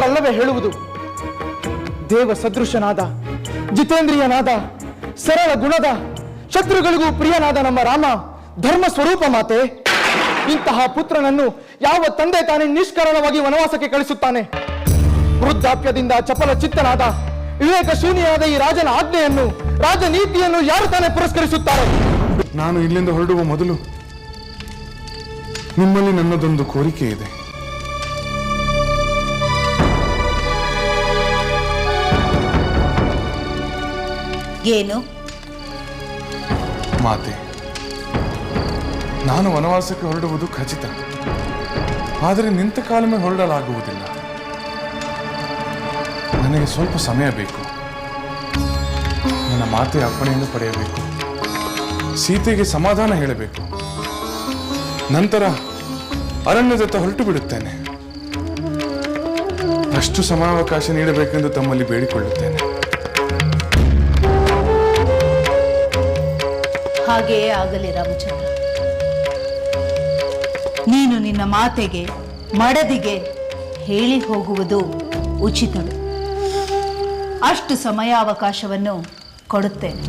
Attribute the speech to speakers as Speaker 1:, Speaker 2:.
Speaker 1: ಎಂದರಲ್ಲವೇ ಹೇಳುವುದು? ದೇವ ಸದೃಶನಾದ, ಜಿತೇಂದ್ರಿಯನಾದ, ಸರಳ ಗುಣದ, ಶತ್ರುಗಳಿಗೂ ಪ್ರಿಯನಾದ ನಮ್ಮ ರಾಮ, ಧರ್ಮ ಸ್ವರೂಪ ಮಾತೆ. ಇಂತಹ ಪುತ್ರನನ್ನು ಯಾವ ತಂದೆ ತಾನೇ ನಿಷ್ಕರಣವಾಗಿ ವನವಾಸಕ್ಕೆ ಕಳಿಸುತ್ತಾನೆ? ವೃದ್ಧಾಪ್ಯದಿಂದ ಚಪಲ ಚಿತ್ತನಾದ ವಿವೇಕ ಶೂನ್ಯನಾದ ಈ ರಾಜನ ಆಜ್ಞೆಯನ್ನು, ರಾಜನೀತಿಯನ್ನು ಯಾರು ತಾನೇ ಪುರಸ್ಕರಿಸುತ್ತಾರೆ?
Speaker 2: ನಾನು ಇಲ್ಲಿಂದ ಹೊರಡುವ ಮೊದಲು ನಿಮ್ಮಲ್ಲಿ ನನ್ನದೊಂದು ಕೋರಿಕೆ ಇದೆ
Speaker 3: ಏನು?
Speaker 2: ಮಾತೆ, ನಾನು ವನವಾಸಕ್ಕೆ ಹೊರಡುವುದು ಖಚಿತ. ಆದರೆ ನಿಂತ ಕಾಲಮೆ ಹೊರಡಲಾಗುವುದಿಲ್ಲ. ನನಗೆ ಸ್ವಲ್ಪ ಸಮಯ ಬೇಕು. ನನ್ನ ಮಾತೆ ಅಪ್ಪಣೆಯನ್ನು ಪಡೆಯಬೇಕು. ಸೀತೆಗೆ ಸಮಾಧಾನ ಹೇಳಬೇಕು. ನಂತರ ಅರಣ್ಯದತ್ತ ಹೊರಟು ಬಿಡುತ್ತೇನೆ ಅಷ್ಟು ಸಮಯಾವಕಾಶ ನೀಡಬೇಕೆಂದು ತಮ್ಮಲ್ಲಿ ಬೇಡಿಕೊಳ್ಳುತ್ತೇನೆ.
Speaker 3: ಹಾಗೆಯೇ ಆಗಲಿ ರಾಮಚಂದ್ರ. ನೀನು ನಿನ್ನ ಮಾತೆಗೆ ಮಡದಿಗೆ ಹೇಳಿ ಹೋಗುವುದು ಉಚಿತವೇ. ಅಷ್ಟು ಸಮಯಾವಕಾಶವನ್ನು ಕೊಡುತ್ತೇನೆ.